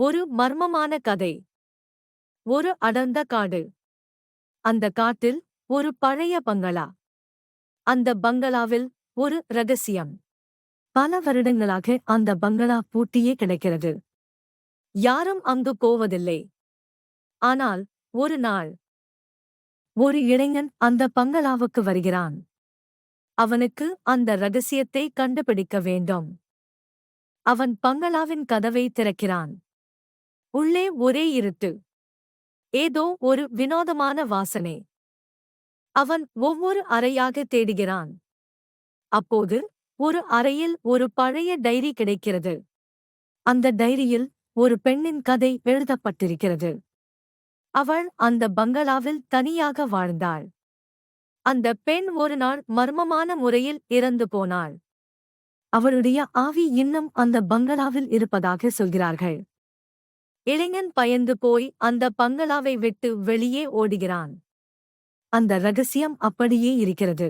ஒரு மர்மமான கதை. ஒரு அடர்ந்த காடு. அந்த காட்டில் ஒரு பழைய பங்களா. அந்த பங்களாவில் ஒரு ரகசியம். பல வருடங்களாக அந்த பங்களா பூட்டியே கிடைக்கிறது. யாரும் அங்கு போவதில்லை. ஆனால் ஒரு நாள் ஒரு இளைஞன் அந்த பங்களாவுக்கு வருகிறான். அவனுக்கு அந்த ரகசியத்தை கண்டுபிடிக்க வேண்டும். அவன் பங்களாவின் கதவை திறக்கிறான். உள்ளே ஒரே இருட்டு. ஏதோ ஒரு வினோதமான வாசனை. அவன் ஒவ்வொரு அறையாக தேடுகிறான். அப்போது ஒரு அறையில் ஒரு பழைய டைரி கிடைக்கிறது. அந்த டைரியில் ஒரு பெண்ணின் கதை எழுதப்பட்டிருக்கிறது. அவள் அந்த பங்களாவில் தனியாக வாழ்ந்தாள். அந்த பெண் ஒரு நாள் மர்மமான முறையில் இறந்து போனாள். அவளுடைய ஆவி இன்னும் அந்த பங்களாவில் இருப்பதாக சொல்கிறார்கள். இளைஞன் பயந்து போய் அந்த பங்களாவை விட்டு வெளியே ஓடுகிறான். அந்த ரகசியம் அப்படியே இருக்கிறது.